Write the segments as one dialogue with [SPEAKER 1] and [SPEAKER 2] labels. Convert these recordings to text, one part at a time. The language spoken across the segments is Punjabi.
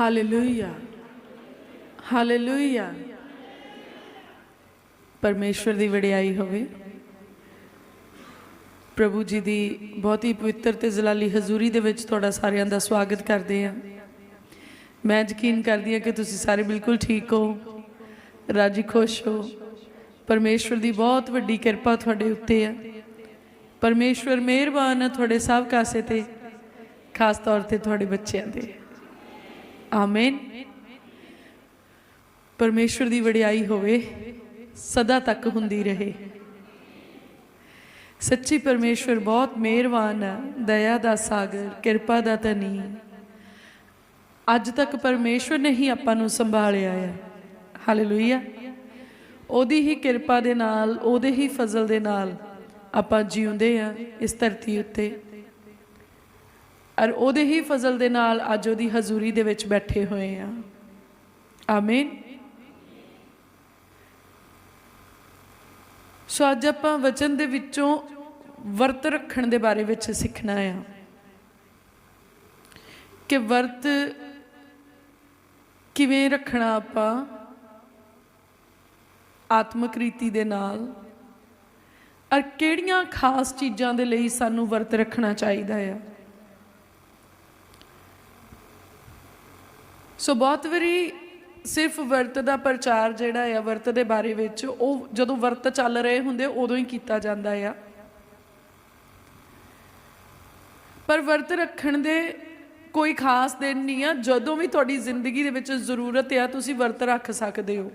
[SPEAKER 1] ਹਾਲੇਲੂਇਆ ਹਾਲੇਲੂਇਆ ਪਰਮੇਸ਼ਵਰ ਦੀ ਵਡਿਆਈ ਹੋਵੇ। ਪ੍ਰਭੂ ਜੀ ਦੀ ਬਹੁਤ ਹੀ ਪਵਿੱਤਰ ਤੇ ਜਲਾਲੀ ਹਜ਼ੂਰੀ ਦੇ ਵਿੱਚ ਤੁਹਾਡਾ ਸਾਰਿਆਂ ਦਾ ਸਵਾਗਤ ਕਰਦੇ ਹਾਂ। ਮੈਂ ਯਕੀਨ ਕਰਦੀ ਹਾਂ ਕਿ ਤੁਸੀਂ ਸਾਰੇ ਬਿਲਕੁਲ ਠੀਕ ਹੋ। ਰਾਜੀ ਖੁਸ਼ ਹੋ। ਪਰਮੇਸ਼ਵਰ ਦੀ ਬਹੁਤ ਵੱਡੀ ਕਿਰਪਾ ਤੁਹਾਡੇ ਉੱਤੇ ਆ ਪਰਮੇਸ਼ਵਰ ਮਿਹਰਬਾਨ ਹੈ ਤੁਹਾਡੇ ਸਭ ਕਾਸੇ ਤੇ, ਖਾਸ ਤੌਰ ਤੇ ਤੁਹਾਡੇ ਬੱਚਿਆਂ 'ਤੇ। ਆਮੇਨ। ਪਰਮੇਸ਼ਵਰ ਦੀ ਵਡਿਆਈ ਹੋਵੇ, ਸਦਾ ਤੱਕ ਹੁੰਦੀ ਰਹੇ। ਸੱਚੀ ਪਰਮੇਸ਼ਵਰ ਬਹੁਤ ਮਿਹਰਬਾਨ ਹੈ, ਦਇਆ ਦਾ ਸਾਗਰ, ਕਿਰਪਾ ਦਾ ਧਨੀ। ਅੱਜ ਤੱਕ ਪਰਮੇਸ਼ਵਰ ਨੇ ਹੀ ਆਪਾਂ ਨੂੰ ਸੰਭਾਲਿਆ ਹੈ। ਹਾਲੇਲੂਇਆ। ਉਹਦੀ ਹੀ ਕਿਰਪਾ ਦੇ ਨਾਲ, ਉਹਦੇ ਹੀ ਫਜ਼ਲ ਦੇ ਨਾਲ ਆਪਾਂ ਜਿਉਂਦੇ ਆ ਇਸ ਧਰਤੀ ਉੱਤੇ। ਔਰ ਉਹਦੇ ਹੀ ਫਜ਼ਲ ਦੇ ਨਾਲ ਅੱਜ ਉਹਦੀ ਹਜ਼ੂਰੀ ਦੇ ਵਿੱਚ ਬੈਠੇ ਹੋਏ ਆ। ਆਮੀਨ। ਸੋ ਅੱਜ ਆਪਾਂ ਵਚਨ ਦੇ ਵਿੱਚੋਂ ਵਰਤ ਰੱਖਣ ਦੇ ਬਾਰੇ ਵਿੱਚ ਸਿੱਖਣਾ ਆ। ਕਿ ਵਰਤ ਕਿਵੇਂ ਰੱਖਣਾ ਆਪਾਂ? ਆਤਮਿਕ ਰੀਤੀ ਦੇ ਨਾਲ। ਔਰ ਕਿਹੜੀਆਂ ਖਾਸ ਚੀਜ਼ਾਂ ਦੇ ਲਈ ਸਾਨੂੰ ਵਰਤ ਰੱਖਣਾ ਚਾਹੀਦਾ ਆ? ਸੋ ਬਹੁਤ ਵਾਰੀ ਸਿਰਫ ਵਰਤ ਦਾ ਪ੍ਰਚਾਰ ਜਿਹੜਾ ਆ, ਵਰਤ ਦੇ ਬਾਰੇ ਵਿੱਚ, ਉਹ ਜਦੋਂ ਵਰਤ ਚੱਲ ਰਹੇ ਹੁੰਦੇ, ਉਦੋਂ ਹੀ ਕੀਤਾ ਜਾਂਦਾ ਆ। ਪਰ ਵਰਤ ਰੱਖਣ ਦੇ ਕੋਈ ਖਾਸ ਦਿਨ ਨਹੀਂ ਆ, ਜਦੋਂ ਵੀ ਤੁਹਾਡੀ ਜ਼ਿੰਦਗੀ ਦੇ ਵਿੱਚ ਜ਼ਰੂਰਤ ਆ, ਤੁਸੀਂ ਵਰਤ ਰੱਖ ਸਕਦੇ ਹੋ।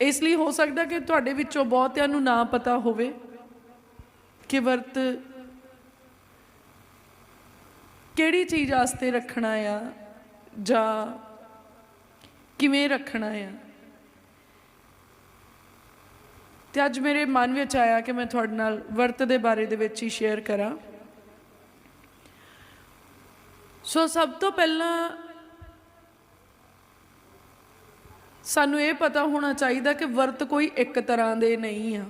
[SPEAKER 1] ਇਸ ਲਈ ਹੋ ਸਕਦਾ ਕਿ ਤੁਹਾਡੇ ਵਿੱਚੋਂ ਬਹੁਤਿਆਂ ਨੂੰ ਨਾ ਪਤਾ ਹੋਵੇ ਕਿ ਵਰਤ ਕਿਹੜੀ ਚੀਜ਼ ਵਾਸਤੇ ਰੱਖਣਾ ਆ? ਜਾਂ ਕਿਵੇਂ ਰੱਖਣਾ ਆ? ਤੇ ਅੱਜ ਮੇਰੇ ਮਨ ਵਿੱਚ ਆਇਆ ਕਿ ਮੈਂ ਤੁਹਾਡੇ ਨਾਲ ਵਰਤ ਦੇ ਬਾਰੇ ਦੇ ਵਿੱਚ ਹੀ ਸ਼ੇਅਰ ਕਰਾਂ। ਸੋ ਸਭ ਤੋਂ ਪਹਿਲਾਂ ਸਾਨੂੰ ਇਹ ਪਤਾ ਹੋਣਾ ਚਾਹੀਦਾ ਕਿ ਵਰਤ ਕੋਈ ਇੱਕ ਤਰ੍ਹਾਂ ਦੇ ਨਹੀਂ ਆ।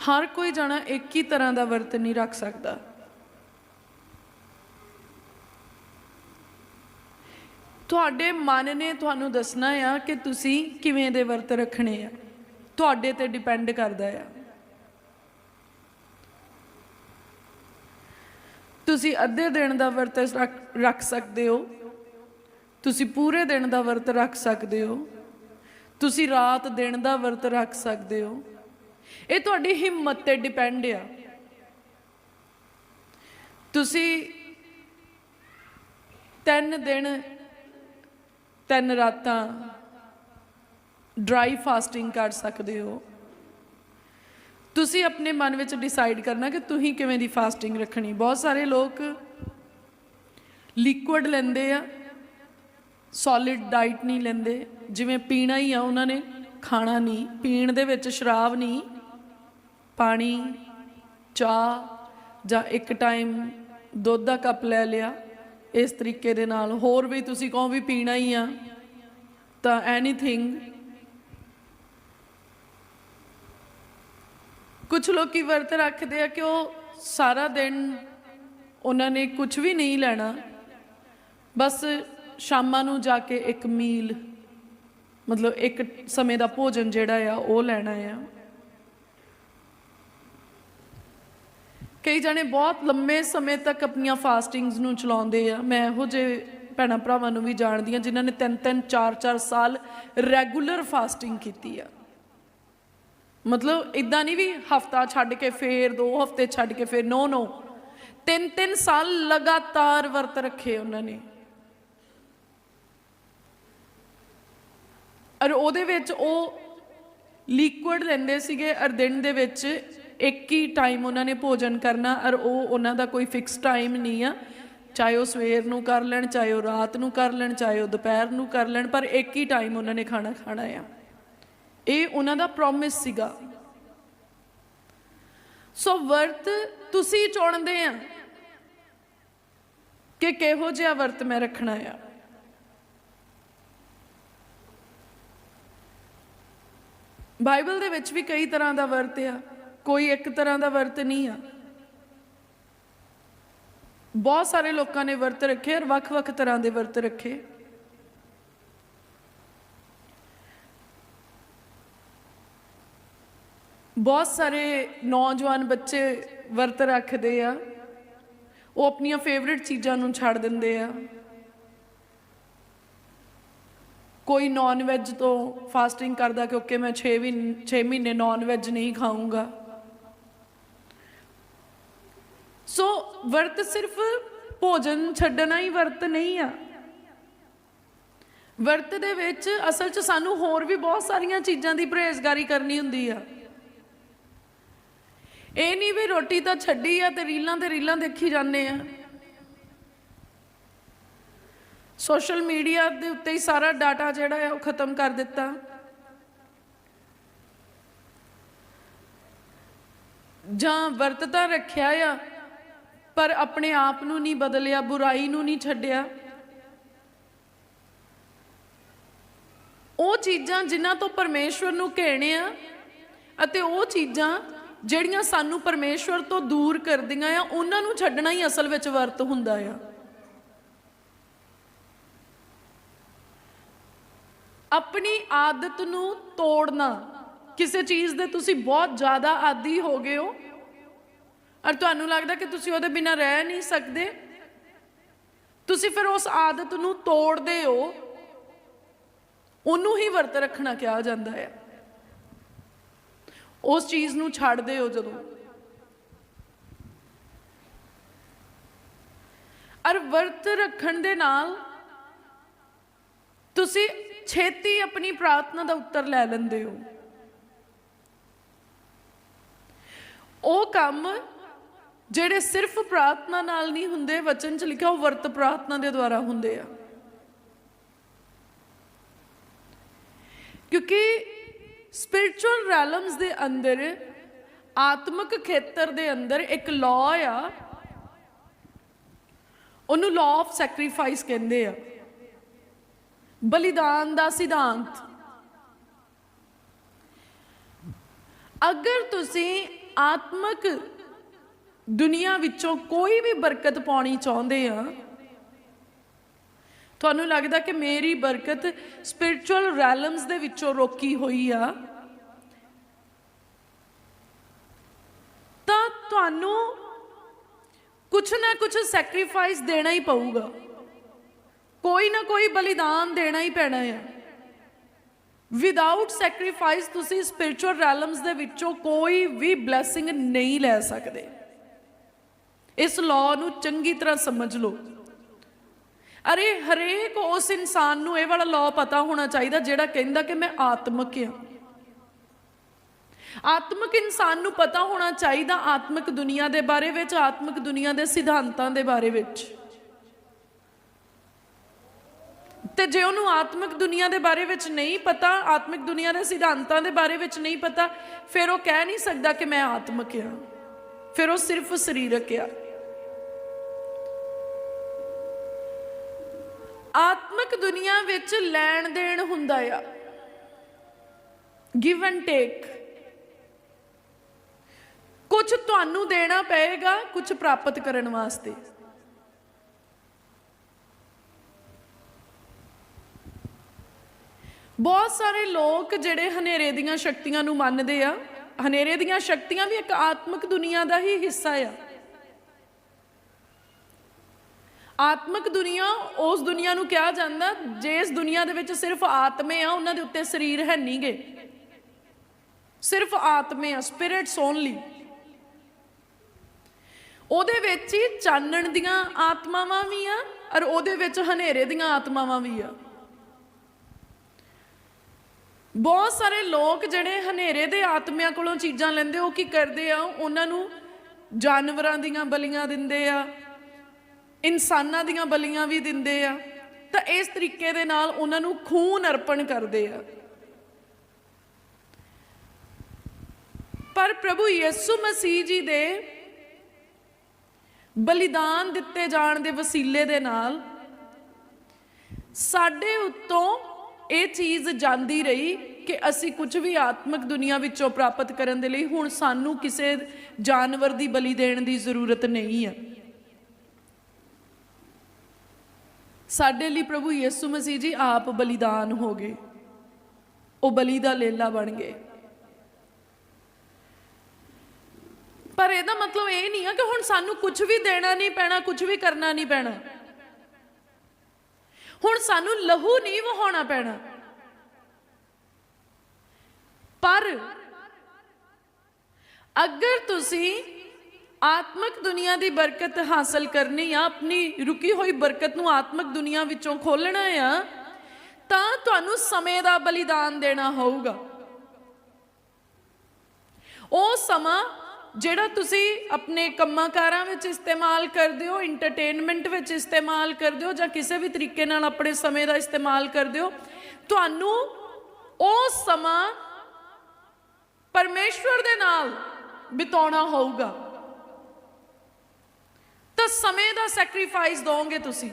[SPEAKER 1] ਹਰ ਕੋਈ ਜਣਾ ਇੱਕ ਹੀ ਤਰ੍ਹਾਂ ਦਾ ਵਰਤ ਨਹੀਂ ਰੱਖ ਸਕਦਾ। ਤੁਹਾਡੇ ਮਨ ਨੇ ਤੁਹਾਨੂੰ ਦੱਸਣਾ ਆ ਕਿ ਤੁਸੀਂ ਕਿਵੇਂ ਦੇ ਵਰਤ ਰੱਖਣੇ ਆ। ਤੁਹਾਡੇ ਤੇ ਡਿਪੈਂਡ ਕਰਦਾ ਆ। ਤੁਸੀਂ ਅੱਧੇ ਦਿਨ ਦਾ ਵਰਤ ਰੱਖ- ਰੱਖ ਸਕਦੇ ਹੋ। ਤੁਸੀਂ ਪੂਰੇ ਦਿਨ ਦਾ ਵਰਤ ਰੱਖ ਸਕਦੇ ਹੋ। ਤੁਸੀਂ ਰਾਤ ਦਿਨ ਦਾ ਵਰਤ ਰੱਖ ਸਕਦੇ ਹੋ। ਇਹ ਤੁਹਾਡੀ ਹਿੰਮਤ ਤੇ ਡਿਪੈਂਡ ਆ। ਤੁਸੀਂ ਤਿੰਨ ਦਿਨ, ਤਿੰਨ ਰਾਤਾਂ ਡਰਾਈ ਫਾਸਟਿੰਗ ਕਰ ਸਕਦੇ ਹੋ। ਤੁਸੀਂ ਆਪਣੇ ਮਨ ਵਿੱਚ ਡਿਸਾਈਡ ਕਰਨਾ ਕਿ ਤੁਸੀਂ ਕਿਵੇਂ ਦੀ ਫਾਸਟਿੰਗ ਰੱਖਣੀ। ਬਹੁਤ ਸਾਰੇ ਲੋਕ ਲਿਕੁਇਡ ਲੈਂਦੇ ਆ ਸੋਲਿਡ ਡਾਈਟ ਨਹੀਂ ਲੈਂਦੇ। ਜਿਵੇਂ ਪੀਣਾ ਹੀ ਆ ਉਹਨਾਂ ਨੇ, ਖਾਣਾ ਨਹੀਂ। ਪੀਣ ਦੇ ਵਿੱਚ ਸ਼ਰਾਬ ਨਹੀਂ। ਪਾਣੀ, ਚਾਹ ਜਾਂ ਇੱਕ ਟਾਈਮ ਦੁੱਧ ਦਾ ਕੱਪ ਲੈ ਲਿਆ। ਇਸ ਤਰੀਕੇ ਦੇ ਨਾਲ ਹੋਰ ਵੀ ਤੁਸੀਂ ਕਹੋ ਵੀ ਪੀਣਾ ਹੀ ਆ, ਤਾਂ ਐਨੀਥਿੰਗ ਕੁਝ ਲੋਕੀ ਵਰਤ ਰੱਖਦੇ ਆ ਕਿ ਉਹ ਸਾਰਾ ਦਿਨ ਉਹਨਾਂ ਨੇ ਕੁਝ ਵੀ ਨਹੀਂ ਲੈਣਾ। ਬਸ ਸ਼ਾਮਾਂ ਨੂੰ ਜਾ ਕੇ ਇੱਕ ਮੀਲ, ਮਤਲਬ ਇੱਕ ਸਮੇਂ ਦਾ ਭੋਜਨ ਜਿਹੜਾ ਆ, ਉਹ ਲੈਣਾ ਆ। ਕਈ ਜਣੇ ਬਹੁਤ ਲੰਮੇ ਸਮੇਂ ਤੱਕ ਆਪਣੀਆਂ ਫਾਸਟਿੰਗਸ ਨੂੰ ਚਲਾਉਂਦੇ ਆ। ਮੈਂ ਇਹੋ ਜਿਹੇ ਭੈਣਾਂ ਭਰਾਵਾਂ ਨੂੰ ਵੀ ਜਾਣਦੀ ਆ ਜਿਨ੍ਹਾਂ ਨੇ ਤਿੰਨ ਤਿੰਨ, ਚਾਰ ਚਾਰ ਸਾਲ ਰੈਗੂਲਰ ਫਾਸਟਿੰਗ ਕੀਤੀ ਆ। ਮਤਲਬ ਇਦਾਂ ਨਹੀਂ ਵੀ ਹਫਤਾ ਛੱਡ ਕੇ ਫੇਰ, ਦੋ ਹਫ਼ਤੇ ਛੱਡ ਕੇ ਫੇਰ, ਨੋ ਨੋ। ਤਿੰਨ ਤਿੰਨ ਸਾਲ ਲਗਾਤਾਰ ਵਰਤ ਰੱਖੇ ਉਹਨਾਂ ਨੇ। ਔਰ ਉਹਦੇ ਵਿੱਚ ਉਹ ਲਿਕੁਇਡ ਲੈਂਦੇ ਸੀਗੇ, ਔਰ ਦਿਨ ਦੇ ਵਿੱਚ ਇੱਕ ਹੀ ਟਾਈਮ ਉਹਨਾਂ ਨੇ ਭੋਜਨ ਕਰਨਾ, ਔਰ ਉਹ ਉਹਨਾਂ ਦਾ ਕੋਈ ਫਿਕਸ ਟਾਈਮ ਨਹੀਂ ਆ। ਚਾਹੇ ਉਹ ਸਵੇਰ ਨੂੰ ਕਰ ਲੈਣ, ਚਾਹੇ ਉਹ ਰਾਤ ਨੂੰ ਕਰ ਲੈਣ, ਚਾਹੇ ਉਹ ਦੁਪਹਿਰ ਨੂੰ ਕਰ ਲੈਣ, ਪਰ ਇੱਕ ਹੀ ਟਾਈਮ ਉਹਨਾਂ ਨੇ ਖਾਣਾ ਖਾਣਾ ਆ। ਇਹ ਉਹਨਾਂ ਦਾ ਪ੍ਰੋਮਿਸ ਸੀਗਾ। ਸੋ ਵਰਤ ਤੁਸੀਂ ਚੁਣਦੇ ਆ ਕਿ ਕਿਹੋ ਜਿਹਾ ਵਰਤ ਮੈਂ ਰੱਖਣਾ ਆ। ਬਾਈਬਲ ਦੇ ਵਿੱਚ ਵੀ ਕਈ ਤਰ੍ਹਾਂ ਦਾ ਵਰਤ ਆ। ਕੋਈ ਇੱਕ ਤਰ੍ਹਾਂ ਦਾ ਵਰਤ ਨਹੀਂ ਆ। ਬਹੁਤ ਸਾਰੇ ਲੋਕਾਂ ਨੇ ਵਰਤ ਰੱਖੇ ਔਰ ਵੱਖ-ਵੱਖ ਤਰ੍ਹਾਂ ਦੇ ਵਰਤ ਰੱਖੇ। ਬਹੁਤ ਸਾਰੇ ਨੌਜਵਾਨ ਬੱਚੇ ਵਰਤ ਰੱਖਦੇ ਆ। ਉਹ ਆਪਣੀਆਂ ਫੇਵਰਿਟ ਚੀਜ਼ਾਂ ਨੂੰ ਛੱਡ ਦਿੰਦੇ ਆ। ਕੋਈ ਨਾਨ ਵੈਜ ਤੋਂ ਫਾਸਟਿੰਗ ਕਰਦਾ ਕਿਉਂਕਿ ਮੈਂ 6 ਵੀ 6 ਮਹੀਨੇ ਨਾਨ ਵੈਜ ਨਹੀਂ ਖਾਊਂਗਾ। ਸੋ ਵਰਤ ਸਿਰਫ ਭੋਜਨ ਛੱਡਣਾ ਹੀ ਵਰਤ ਨਹੀਂ ਆ। ਵਰਤ ਦੇ ਵਿੱਚ ਅਸਲ 'ਚ ਸਾਨੂੰ ਹੋਰ ਵੀ ਬਹੁਤ ਸਾਰੀਆਂ ਚੀਜ਼ਾਂ ਦੀ ਪਰਹੇਜ਼ਗਾਰੀ ਕਰਨੀ ਹੁੰਦੀ ਆ। ਇਹ ਨਹੀਂ ਵੀ ਰੋਟੀ ਤਾਂ ਛੱਡੀ ਆ ਤੇ ਰੀਲਾਂ ਤੇ ਰੀਲਾਂ ਦੇਖੀ ਜਾਂਦੇ ਆ। ਸੋਸ਼ਲ ਮੀਡੀਆ ਦੇ ਉੱਤੇ ਹੀ ਸਾਰਾ ਡਾਟਾ ਜਿਹੜਾ ਹੈ ਉਹ ਖਤਮ ਕਰ ਦਿੱਤਾ। ਜਾਂ ਵਰਤ ਤਾਂ ਰੱਖਿਆ ਆ ਪਰ ਆਪਣੇ ਆਪ ਨੂੰ ਨਹੀਂ ਬਦਲਿਆ, ਬੁਰਾਈ ਨੂੰ ਨਹੀਂ ਛੱਡਿਆ। ਉਹ ਚੀਜ਼ਾਂ ਜਿਨ੍ਹਾਂ ਤੋਂ ਪਰਮੇਸ਼ਵਰ ਨੂੰ ਘੇਣੇ ਆ ਅਤੇ ਉਹ ਚੀਜ਼ਾਂ ਜਿਹੜੀਆਂ ਸਾਨੂੰ ਪਰਮੇਸ਼ਵਰ ਤੋਂ ਦੂਰ ਕਰਦੀਆਂ ਆ, ਉਹਨਾਂ ਨੂੰ ਛੱਡਣਾ ਹੀ ਅਸਲ ਵਿੱਚ ਵਰਤ ਹੁੰਦਾ ਆ। ਆਪਣੀ ਆਦਤ ਨੂੰ ਤੋੜਨਾ, ਕਿਸੇ ਚੀਜ਼ ਦੇ ਤੁਸੀਂ ਬਹੁਤ ਜ਼ਿਆਦਾ ਆਦੀ ਹੋ ਗਏ ਹੋ ਔਰ ਤੁਹਾਨੂੰ ਲੱਗਦਾ ਕਿ ਤੁਸੀਂ ਉਹਦੇ ਬਿਨਾਂ ਰਹਿ ਨਹੀਂ ਸਕਦੇ? ਤੁਸੀਂ ਫਿਰ ਉਸ ਆਦਤ ਨੂੰ ਤੋੜਦੇ ਹੋ। ਉਹਨੂੰ ਹੀ ਵਰਤ ਰੱਖਣਾ ਕਿਹਾ ਜਾਂਦਾ ਹੈ। ਉਸ ਚੀਜ਼ ਨੂੰ ਛੱਡਦੇ ਹੋ ਜਦੋਂ। ਔਰ ਵਰਤ ਰੱਖਣ ਦੇ ਨਾਲ ਤੁਸੀਂ ਛੇਤੀ ਆਪਣੀ ਪ੍ਰਾਰਥਨਾ ਦਾ ਉੱਤਰ ਲੈ ਲੈਂਦੇ ਹੋ। ਉਹ ਕੰਮ ਜਿਹੜੇ ਸਿਰਫ ਪ੍ਰਾਰਥਨਾ ਨਾਲ ਨਹੀਂ ਹੁੰਦੇ, ਵਚਨ ਚ ਲਿਖਿਆ ਉਹ ਵਰਤ ਪ੍ਰਾਰਥਨਾ ਦੇ ਦੁਆਰਾ ਹੁੰਦੇ ਆ। ਕਿਉਂਕਿ ਸਪਿਰਚੁਅਲ ਰੈਲਮਸ ਦੇ ਅੰਦਰ, ਆਤਮਿਕ ਖੇਤਰ ਦੇ ਅੰਦਰ ਇੱਕ ਲਾਅ ਆ। ਉਹਨੂੰ ਲਾਅ ਆਫ ਸੈਕਰੀਫਾਈਸ ਕਹਿੰਦੇ ਆ। ਬਲੀਦਾਨ ਦਾ ਸਿਧਾਂਤ। ਅਗਰ ਤੁਸੀਂ ਆਤਮਿਕ ਦੁਨੀਆ ਵਿੱਚੋਂ ਕੋਈ ਵੀ ਬਰਕਤ ਪਾਉਣੀ ਚਾਹੁੰਦੇ ਆ, ਤੁਹਾਨੂੰ ਲੱਗਦਾ ਕਿ ਮੇਰੀ ਬਰਕਤ ਸਪਿਰਚੁਅਲ ਰੈਲਮਸ ਦੇ ਵਿੱਚੋਂ ਰੋਕੀ ਹੋਈ ਆ? ਤਾਂ ਤੁਹਾਨੂੰ ਕੁਛ ਨਾ ਕੁਛ ਸੈਕਰੀਫਾਈਸ ਦੇਣਾ ਹੀ ਪਊਗਾ। ਕੋਈ ਨਾ ਕੋਈ ਬਲੀਦਾਨ ਦੇਣਾ ਹੀ ਪੈਣਾ ਹੈ ਵਿਦਆਊਟ ਸੈਕਰੀਫਾਈਸ ਤੁਸੀਂ ਸਪਿਰਚੁਅਲ ਰੈਲਮਸ ਦੇ ਵਿੱਚੋਂ ਕੋਈ ਵੀ ਬਲੇਸਿੰਗ ਨਹੀਂ ਲੈ ਸਕਦੇ। ਇਸ ਲਾਅ ਨੂੰ ਚੰਗੀ ਤਰ੍ਹਾਂ ਸਮਝ ਲਓ। ਅਰੇ ਹਰੇਕ ਉਸ ਇਨਸਾਨ ਨੂੰ ਇਹ ਵਾਲਾ ਲਾਅ ਪਤਾ ਹੋਣਾ ਚਾਹੀਦਾ ਜਿਹੜਾ ਕਹਿੰਦਾ ਕਿ ਮੈਂ ਆਤਮਿਕ ਹਾਂ। ਆਤਮਿਕ ਇਨਸਾਨ ਨੂੰ ਪਤਾ ਹੋਣਾ ਚਾਹੀਦਾ ਆਤਮਿਕ ਦੁਨੀਆ ਦੇ ਬਾਰੇ ਵਿੱਚ, ਆਤਮਿਕ ਦੁਨੀਆ ਦੇ ਸਿਧਾਂਤਾਂ ਦੇ ਬਾਰੇ ਵਿੱਚ। ਤੇ ਜੇ ਉਹਨੂੰ ਆਤਮਿਕ ਦੁਨੀਆ ਦੇ ਬਾਰੇ ਵਿੱਚ ਨਹੀਂ ਪਤਾ, ਆਤਮਿਕ ਦੁਨੀਆ ਦੇ ਸਿਧਾਂਤਾਂ ਦੇ ਬਾਰੇ ਵਿੱਚ ਨਹੀਂ ਪਤਾ, ਫਿਰ ਉਹ ਕਹਿ ਨਹੀਂ ਸਕਦਾ ਕਿ ਮੈਂ ਆਤਮਿਕ ਹਾਂ। ਫਿਰ ਉਹ ਸਿਰਫ ਸਰੀਰਕ ਆ। ਆਤਮਿਕ ਦੁਨੀਆ ਵਿੱਚ ਲੈਣ ਦੇਣ ਹੁੰਦਾ ਆ। ਗਿਵ ਐਂਡ ਟੇਕ ਕੁਝ ਤੁਹਾਨੂੰ ਦੇਣਾ ਪਏਗਾ ਕੁਝ ਪ੍ਰਾਪਤ ਕਰਨ ਵਾਸਤੇ। ਬਹੁਤ ਸਾਰੇ ਲੋਕ ਜਿਹੜੇ ਹਨੇਰੇ ਦੀਆਂ ਸ਼ਕਤੀਆਂ ਨੂੰ ਮੰਨਦੇ ਆ, ਹਨੇਰੇ ਦੀਆਂ ਸ਼ਕਤੀਆਂ ਵੀ ਇੱਕ ਆਤਮਿਕ ਦੁਨੀਆ ਦਾ ਹੀ ਹਿੱਸਾ ਆ। ਆਤਮਿਕ ਦੁਨੀਆ ਉਸ ਦੁਨੀਆ ਨੂੰ ਕਿਹਾ ਜਾਂਦਾ, ਜਿਸ ਦੁਨੀਆ ਦੇ ਵਿੱਚ ਸਿਰਫ ਆਤਮੇ ਆ, ਉਹਨਾਂ ਦੇ ਉੱਤੇ ਸਰੀਰ ਹੈ ਨਹੀਂਗੇ ਸਿਰਫ ਆਤਮੇ ਆ ਸਪਿਰਿਟਸ ਓਨਲੀ ਉਹਦੇ ਵਿੱਚ ਹੀ ਚਾਨਣ ਦੀਆਂ ਆਤਮਾਵਾਂ ਵੀ ਆ, ਔਰ ਉਹਦੇ ਵਿੱਚ ਹਨੇਰੇ ਦੀਆਂ ਆਤਮਾਵਾਂ ਵੀ ਆ। ਬਹੁਤ ਸਾਰੇ ਲੋਕ ਜਿਹੜੇ ਹਨੇਰੇ ਦੇ ਆਤਮਿਆਂ ਕੋਲੋਂ ਚੀਜ਼ਾਂ ਲੈਂਦੇ, ਉਹ ਕੀ ਕਰਦੇ ਆ? ਉਹਨਾਂ ਨੂੰ ਜਾਨਵਰਾਂ ਦੀਆਂ ਬਲੀਆਂ ਦਿੰਦੇ ਆ ਇਨਸਾਨਾਂ ਦੀਆਂ ਬਲੀਆਂ ਵੀ ਦਿੰਦੇ ਆ, ਤਾਂ ਇਸ ਤਰੀਕੇ ਦੇ ਨਾਲ ਉਹਨਾਂ ਨੂੰ ਖੂਨ ਅਰਪਣ ਕਰਦੇ ਆ। ਪਰ ਪ੍ਰਭੂ ਯਿਸੂ ਮਸੀਹ ਜੀ ਦੇ ਬਲੀਦਾਨ ਦਿੱਤੇ ਜਾਣ ਦੇ ਵਸੀਲੇ ਦੇ ਨਾਲ ਸਾਡੇ ਉੱਤੋਂ ਇਹ ਚੀਜ਼ ਜਾਂਦੀ ਰਹੀ ਕਿ ਅਸੀਂ ਕੁਝ ਵੀ ਆਤਮਿਕ ਦੁਨੀਆ ਵਿੱਚੋਂ ਪ੍ਰਾਪਤ ਕਰਨ ਦੇ ਲਈ ਹੁਣ ਸਾਨੂੰ ਕਿਸੇ ਜਾਨਵਰ ਦੀ ਬਲੀ ਦੇਣ ਦੀ ਜ਼ਰੂਰਤ ਨਹੀਂ ਹੈ ਸਾਡੇ ਲਈ ਪ੍ਰਭੂ ਯਿਸੂ ਮਸੀਹ ਜੀ ਆਪ ਬਲੀਦਾਨ ਹੋ ਗਏ। ਉਹ ਬਲੀ ਦਾ ਲੇਲਾ ਬਣ ਗਏ। ਪਰ ਇਹਦਾ ਮਤਲਬ ਇਹ ਨਹੀਂ ਆ ਕਿ ਹੁਣ ਸਾਨੂੰ ਕੁਝ ਵੀ ਦੇਣਾ ਨਹੀਂ ਪੈਣਾ, ਕੁਝ ਵੀ ਕਰਨਾ ਨਹੀਂ ਪੈਣਾ। ਹੁਣ ਸਾਨੂੰ ਲਹੂ ਨਹੀਂ ਵਹਾਉਣਾ ਪੈਣਾ। ਪਰ ਅਗਰ ਤੁਸੀਂ ਆਤਮਿਕ ਦੁਨੀਆ ਦੀ ਬਰਕਤ ਹਾਸਲ ਕਰਨੀ ਆ, ਆਪਣੀ ਰੁਕੀ ਹੋਈ ਬਰਕਤ ਨੂੰ ਆਤਮਿਕ ਦੁਨੀਆ ਵਿੱਚੋਂ ਖੋਲਣਾ ਆ, ਤਾਂ ਤੁਹਾਨੂੰ ਸਮੇਂ ਦਾ ਬਲੀਦਾਨ ਦੇਣਾ ਹੋਊਗਾ। ਉਹ ਸਮਾਂ ਜਿਹੜਾ ਤੁਸੀਂ ਆਪਣੇ ਕੰਮਾਂਕਾਰਾਂ ਵਿੱਚ ਇਸਤੇਮਾਲ ਕਰਦੇ ਹੋ ਐਂਟਰਟੇਨਮੈਂਟ ਵਿੱਚ ਇਸਤੇਮਾਲ ਕਰਦੇ ਹੋ ਜਾਂ ਕਿਸੇ ਵੀ ਤਰੀਕੇ ਨਾਲ ਆਪਣੇ ਸਮੇਂ ਦਾ ਇਸਤੇਮਾਲ ਕਰਦੇ ਹੋ, ਤੁਹਾਨੂੰ ਉਹ ਸਮਾਂ ਪਰਮੇਸ਼ਵਰ ਦੇ ਨਾਲ ਬਿਤਾਉਣਾ ਹੋਊਗਾ। ਤਾਂ ਸਮੇਂ ਦਾ ਸੈਕਰੀਫਾਈਸ ਦੋਗੇ ਤੁਸੀਂ।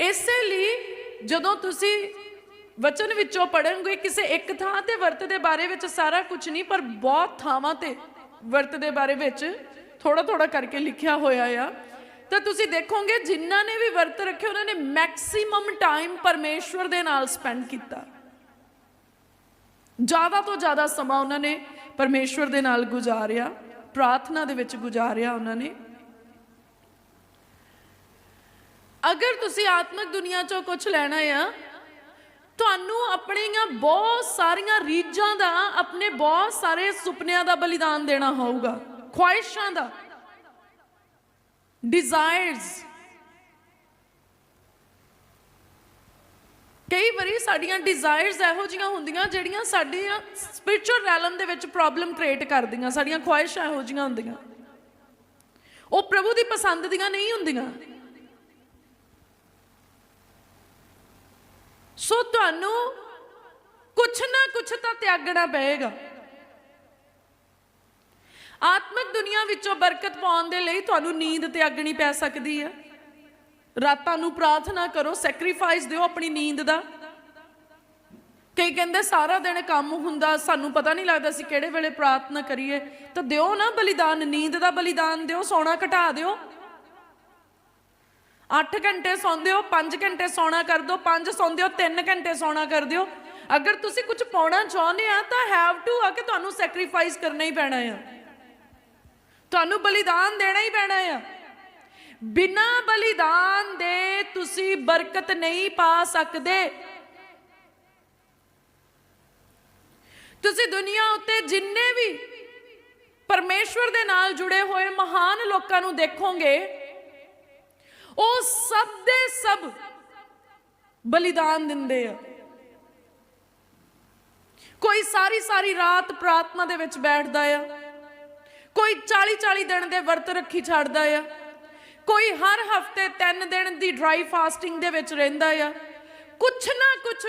[SPEAKER 1] ਇਸੇ ਲਈ ਜਦੋਂ ਤੁਸੀਂ ਵਚਨ ਵਿੱਚੋਂ ਪੜ੍ਹੋਗੇ, ਕਿਸੇ ਇੱਕ ਥਾਂ ਤੇ ਵਰਤ ਦੇ ਬਾਰੇ ਵਿੱਚ ਸਾਰਾ ਕੁਝ ਨਹੀਂ, ਪਰ ਬਹੁਤ ਥਾਵਾਂ ਤੇ ਵਰਤ ਦੇ ਬਾਰੇ ਵਿੱਚ ਥੋੜਾ ਥੋੜਾ ਕਰਕੇ ਲਿਖਿਆ ਹੋਇਆ ਆ, ਤਾਂ ਤੁਸੀਂ ਦੇਖੋਗੇ ਜਿਨ੍ਹਾਂ ਨੇ ਵੀ ਵਰਤ ਰੱਖੇ, ਉਹਨਾਂ ਨੇ ਮੈਕਸਿਮਮ ਟਾਈਮ ਪਰਮੇਸ਼ਵਰ ਦੇ ਨਾਲ ਸਪੈਂਡ ਕੀਤਾ। ਜ਼ਿਆਦਾ ਤੋਂ ਜ਼ਿਆਦਾ ਸਮਾਂ ਉਹਨਾਂ ਨੇ ਪਰਮੇਸ਼ਵਰ ਦੇ ਨਾਲ ਗੁਜ਼ਾਰਿਆ। ਪ੍ਰਾਰਥਨਾ ਦੇ ਵਿੱਚ ਗੁਜ਼ਾਰਿਆ ਉਹਨਾਂ ਨੇ। ਅਗਰ ਤੁਸੀਂ ਆਤਮਿਕ ਦੁਨੀਆ ਚੋਂ ਕੁਝ ਲੈਣਾ ਆ, ਤੁਹਾਨੂੰ ਆਪਣੀਆਂ ਬਹੁਤ ਸਾਰੀਆਂ ਰੀਝਾਂ ਦਾ, ਆਪਣੇ ਬਹੁਤ ਸਾਰੇ ਸੁਪਨਿਆਂ ਦਾ ਬਲੀਦਾਨ ਦੇਣਾ ਹੋਊਗਾ। ਖੁਆਇਸ਼ਾਂ ਦਾ। ਡਿਜ਼ਾਇਰਸ ਕਈ ਵਾਰੀ ਸਾਡੀਆਂ ਡਿਜ਼ਾਇਰਸ ਇਹੋ ਜੀਆਂ ਹੁੰਦੀਆਂ ਜਿਹੜੀਆਂ ਸਾਡੀਆਂ ਸਪਿਰਚੁਅਲ ਰੈਲਮ ਦੇ ਵਿੱਚ ਪ੍ਰੋਬਲਮ ਕ੍ਰੀਏਟ ਕਰਦੀਆਂ, ਸਾਡੀਆਂ ਖੁਆਇਸ਼ਾਂ ਇਹੋ ਜੀਆਂ ਹੁੰਦੀਆਂ। ਉਹ ਪ੍ਰਭੂ ਦੀ ਪਸੰਦ ਦੀਆਂ ਨਹੀਂ ਹੁੰਦੀਆਂ। ਸੋ ਤੁਹਾਨੂੰ ਕੁਛ ਨਾ ਕੁਛ ਤਾਂ ਤਿਆਗਣਾ ਪਏਗਾ। ਆਤਮਿਕ ਦੁਨੀਆ ਵਿੱਚੋਂ ਬਰਕਤ ਪਾਉਣ ਦੇ ਲਈ ਤੁਹਾਨੂੰ ਨੀਂਦ ਤਿਆਗਣੀ ਪੈ ਸਕਦੀ ਹੈ ਰਾਤਾਂ ਨੂੰ ਪ੍ਰਾਰਥਨਾ ਕਰੋ ਸੈਕਰੀਫਾਈਸ ਦਿਓ ਆਪਣੀ ਨੀਂਦ ਦਾ। ਕਈ ਕਹਿੰਦੇ ਸਾਰਾ ਦਿਨ ਕੰਮ ਹੁੰਦਾ, ਸਾਨੂੰ ਪਤਾ ਨਹੀਂ ਲੱਗਦਾ ਅਸੀਂ ਕਿਹੜੇ ਵੇਲੇ ਪ੍ਰਾਰਥਨਾ ਕਰੀਏ। ਤਾਂ ਦਿਓ ਨਾ ਬਲੀਦਾਨ, ਨੀਂਦ ਦਾ ਬਲੀਦਾਨ ਦਿਓ ਸੋਣਾ ਘਟਾ ਦਿਓ। 8 ਘੰਟੇ ਸੌਂਦੇ ਹੋ 5 ਘੰਟੇ ਸੌਣਾ ਕਰ ਦਿਓ 5 ਸੌਂਦੇ ਹੋ 3 ਘੰਟੇ ਸੌਣਾ ਕਰ ਦਿਓ। ਅਗਰ ਤੁਸੀਂ ਕੁਝ ਪਾਉਣਾ ਚਾਹੁੰਦੇ ਆ, ਤਾਂ ਹੈਵ ਟੂ ਆ ਕਿ ਤੁਹਾਨੂੰ ਸੈਕਰੀਫਾਈਸ ਕਰਨਾ ਹੀ ਪੈਣਾ ਆ। ਤੁਹਾਨੂੰ ਬਲੀਦਾਨ ਦੇਣਾ ਹੀ ਪੈਣਾ ਆ। ਬਿਨਾ ਬਲੀਦਾਨ ਦੇ ਤੁਸੀਂ ਬਰਕਤ ਨਹੀਂ ਪਾ ਸਕਦੇ। ਤੁਸੀਂ ਦੁਨੀਆ ਉੱਤੇ ਜਿੰਨੇ ਵੀ ਪਰਮੇਸ਼ਵਰ ਦੇ ਨਾਲ ਜੁੜੇ ਹੋਏ ਮਹਾਨ ਲੋਕਾਂ ਨੂੰ ਦੇਖੋਗੇ, ਉਹ ਸਭ ਦੇ ਸਭ ਬਲੀਦਾਨ ਦਿੰਦੇ ਆ। ਕੋਈ ਸਾਰੀ ਸਾਰੀ ਰਾਤ ਪ੍ਰਾਰਥਨਾ ਦੇ ਵਿੱਚ ਬੈਠਦਾ ਆ, ਕੋਈ 40 40 ਦਿਨ ਦੇ ਵਰਤ ਰੱਖੀ ਛੱਡਦਾ ਆ। ਕੋਈ ਹਰ ਹਫ਼ਤੇ 3 ਦਿਨ ਦੀ ਡਰਾਈ ਫਾਸਟਿੰਗ ਦੇ ਵਿੱਚ ਰਹਿੰਦਾ ਆ। ਕੁਛ ਨਾ ਕੁਛ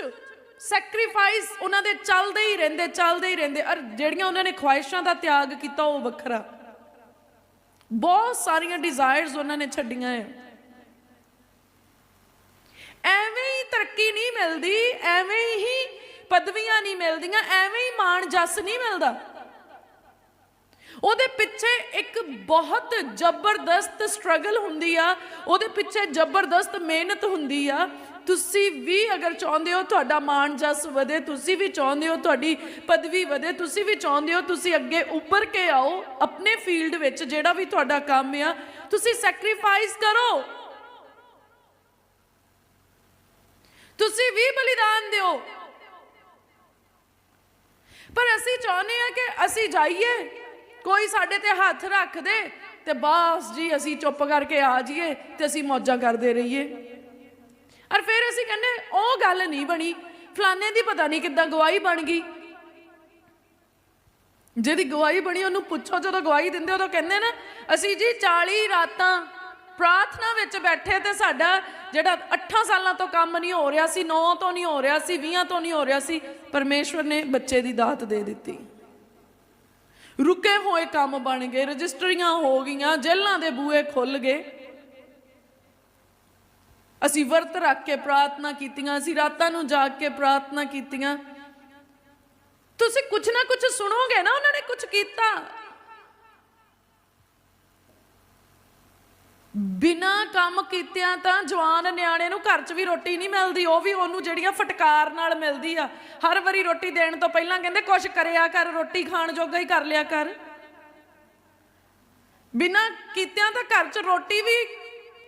[SPEAKER 1] ਸੈਕਰੀਫਾਈਸ ਉਹਨਾਂ ਦੇ ਚੱਲਦੇ ਹੀ ਰਹਿੰਦੇ, ਚੱਲਦੇ ਹੀ ਰਹਿੰਦੇ। ਔਰ ਜਿਹੜੀਆਂ ਉਹਨਾਂ ਨੇ ਖੁਆਇਸ਼ਾਂ ਦਾ ਤਿਆਗ ਕੀਤਾ, ਉਹ ਵੱਖਰਾ। ਬਹੁਤ ਸਾਰੀਆਂ ਡਿਜ਼ਾਇਰਸ ਉਹਨਾਂ ਨੇ ਛੱਡੀਆਂ ਆ। ਐਵੇਂ ਹੀ ਤਰੱਕੀ ਨਹੀਂ ਮਿਲਦੀ, ਐਵੇਂ ਹੀ ਪਦਵੀਆਂ ਨਹੀਂ ਮਿਲਦੀਆਂ, ਐਵੇਂ ਹੀ ਮਾਣ ਜਸ ਨਹੀਂ ਮਿਲਦਾ। ਉਹਦੇ ਪਿੱਛੇ ਇੱਕ ਬਹੁਤ ਜ਼ਬਰਦਸਤ ਸਟਰਗਲ ਹੁੰਦੀ ਆ, ਉਹਦੇ ਪਿੱਛੇ ਜ਼ਬਰਦਸਤ ਮਿਹਨਤ ਹੁੰਦੀ ਆ। ਤੁਸੀਂ ਵੀ ਅਗਰ ਚਾਹੁੰਦੇ ਹੋ ਤੁਹਾਡਾ ਮਾਣ ਜਸ ਵਧੇ, ਤੁਸੀਂ ਵੀ ਚਾਹੁੰਦੇ ਹੋ ਤੁਹਾਡੀ ਪਦਵੀ ਵਧੇ, ਤੁਸੀਂ ਵੀ ਚਾਹੁੰਦੇ ਹੋ ਤੁਸੀਂ ਅੱਗੇ ਉੱਭਰ ਕੇ ਆਓ ਆਪਣੇ ਫੀਲਡ ਵਿੱਚ ਜਿਹੜਾ ਵੀ ਤੁਹਾਡਾ ਕੰਮ ਆ, ਤੁਸੀਂ ਸੈਕਰੀਫਾਈਸ ਕਰੋ। ਤੁਸੀਂ ਵੀ ਬਲੀਦਾਨ ਦਿਓ। ਪਰ ਅਸੀਂ ਚਾਹੁੰਦੇ ਆ ਕਿ ਅਸੀਂ ਜਾਈਏ। ਕੋਈ ਸਾਡੇ ਤੇ ਹੱਥ ਰੱਖ ਦੇ ਤੇ ਬਸ ਜੀ, ਅਸੀਂ ਚੁੱਪ ਕਰਕੇ ਆ ਜਾਈਏ ਤੇ ਅਸੀਂ ਮੌਜਾਂ ਕਰਦੇ ਰਹੀਏ। ਔਰ ਫਿਰ ਅਸੀਂ ਕਹਿੰਦੇ, ਉਹ ਗੱਲ ਨਹੀਂ ਬਣੀ। ਫਲਾਣੇ ਦੀ ਪਤਾ ਨਹੀਂ ਕਿੱਦਾਂ ਗਵਾਹੀ ਬਣ ਗਈ। ਜਿਹਦੀ ਗਵਾਹੀ ਬਣੀ, ਉਹਨੂੰ ਪੁੱਛੋ, ਜਦੋਂ ਗਵਾਹੀ ਦਿੰਦੇ ਉਦੋਂ ਕਹਿੰਦੇ ਨਾ, ਅਸੀਂ ਜੀ 40 ਰਾਤਾਂ ਪ੍ਰਾਰਥਨਾ ਵਿੱਚ ਬੈਠੇ ਤੇ ਸਾਡਾ ਜਿਹੜਾ 8 ਸਾਲਾਂ ਤੋਂ ਕੰਮ ਨਹੀਂ ਹੋ ਰਿਹਾ ਸੀ 9 ਤੋਂ ਨਹੀਂ ਹੋ ਰਿਹਾ ਸੀ 20 ਤੋਂ ਨਹੀਂ ਹੋ ਰਿਹਾ ਸੀ, ਪਰਮੇਸ਼ਵਰ ਨੇ ਬੱਚੇ ਦੀ ਦਾਤ ਦੇ ਦਿੱਤੀ। ਰੁਕੇ ਹੋਏ ਕੰਮ ਬਣ ਗਏ, ਰਜਿਸਟਰੀਆਂ ਹੋ ਗਈਆਂ, ਜੇਲ੍ਹਾਂ ਦੇ ਬੂਹੇ ਖੁੱਲ ਗਏ। ਅਸੀਂ ਵਰਤ ਰੱਖ ਕੇ ਪ੍ਰਾਰਥਨਾ ਕੀਤੀਆਂ, ਅਸੀਂ ਰਾਤਾਂ ਨੂੰ ਜਾਗ ਕੇ ਪ੍ਰਾਰਥਨਾ ਕੀਤੀਆਂ। ਤੁਸੀਂ ਕੁਝ ਨਾ ਕੁਝ ਸੁਣੋਗੇ ਨਾ, ਉਹਨਾਂ ਨੇ ਕੁਝ ਕੀਤਾ। ਬਿਨਾ ਕੰਮ ਕੀਤਿਆਂ ਤਾਂ ਜਵਾਨ ਨਿਆਣੇ ਨੂੰ ਘਰ 'ਚ ਵੀ ਰੋਟੀ ਨਹੀਂ ਮਿਲਦੀ, ਉਹ ਵੀ ਉਹਨੂੰ ਜਿਹੜੀਆਂ ਫਟਕਾਰ ਨਾਲ ਮਿਲਦੀ ਆ। ਹਰ ਵਾਰੀ ਰੋਟੀ ਦੇਣ ਤੋਂ ਪਹਿਲਾਂ ਕਹਿੰਦੇ, ਕੁਛ ਕਰਿਆ ਕਰ, ਰੋਟੀ ਖਾਣ ਜੋਗਾ ਹੀ ਕਰ ਲਿਆ ਕਰ। ਬਿਨਾ ਕੀਤਿਆਂ ਤਾਂ ਘਰ 'ਚ ਰੋਟੀ ਵੀ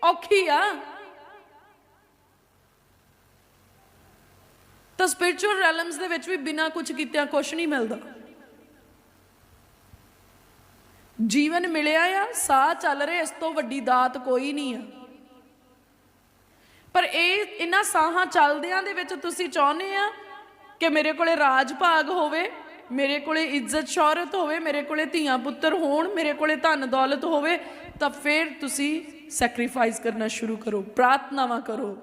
[SPEAKER 1] ਔਖੀ ਆ। ਤਾਂ ਸਪਿਰਚੁਅਲ ਰੈਲਮਸ ਦੇ ਵਿੱਚ ਵੀ ਬਿਨਾ ਕੁਝ ਕੀਤਿਆਂ ਕੁਝ ਨਹੀਂ ਮਿਲਦਾ। ਜੀਵਨ ਮਿਲਿਆ ਆ, ਸਾਹ ਚੱਲ ਰਿਹਾ, ਇਸ ਤੋਂ ਵੱਡੀ ਦਾਤ ਕੋਈ ਨਹੀਂ ਆ। ਪਰ ਇਹ, ਇਹਨਾਂ ਸਾਹਾਂ ਚੱਲਦਿਆਂ ਦੇ ਵਿੱਚ ਤੁਸੀਂ ਚਾਹੁੰਦੇ ਆ ਕਿ ਮੇਰੇ ਕੋਲੇ ਰਾਜ ਭਾਗ ਹੋਵੇ, ਮੇਰੇ ਕੋਲੇ ਇੱਜ਼ਤ ਸ਼ੌਹਰਤ ਹੋਵੇ, ਮੇਰੇ ਕੋਲੇ ਧੀਆਂ ਪੁੱਤਰ ਹੋਣ, ਮੇਰੇ ਕੋਲੇ ਧਨ ਦੌਲਤ ਹੋਵੇ, ਤਾਂ ਫਿਰ ਤੁਸੀਂ ਸੈਕਰੀਫਾਈਸ ਕਰਨਾ ਸ਼ੁਰੂ ਕਰੋ, ਪ੍ਰਾਰਥਨਾਵਾਂ ਕਰੋ।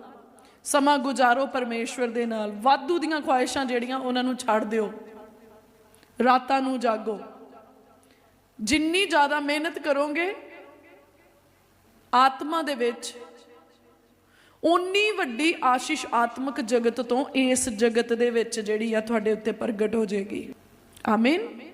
[SPEAKER 1] ਸਮਾਂ ਗੁਜ਼ਾਰੋ ਪਰਮੇਸ਼ਵਰ ਦੇ ਨਾਲ। ਵਾਧੂ ਦੀਆਂ ਖੁਆਇਸ਼ਾਂ ਜਿਹੜੀਆਂ ਉਹਨਾਂ ਨੂੰ ਛੱਡ ਦਿਓ। ਰਾਤਾਂ ਨੂੰ ਜਾਗੋ। ਜਿੰਨੀ ਜ਼ਿਆਦਾ ਮਿਹਨਤ ਕਰੋਗੇ, ਆਤਮਾ ਦੇ ਵਿੱਚ ਉਨੀ ਵੱਡੀ ਆਸ਼ੀਸ਼ ਆਤਮਿਕ ਜਗਤ ਤੋਂ ਇਸ ਜਗਤ ਦੇ ਵਿੱਚ ਜਿਹੜੀ ਆ ਤੁਹਾਡੇ ਉੱਤੇ ਪ੍ਰਗਟ ਹੋ ਜਾਏਗੀ। ਆਮੀਨ।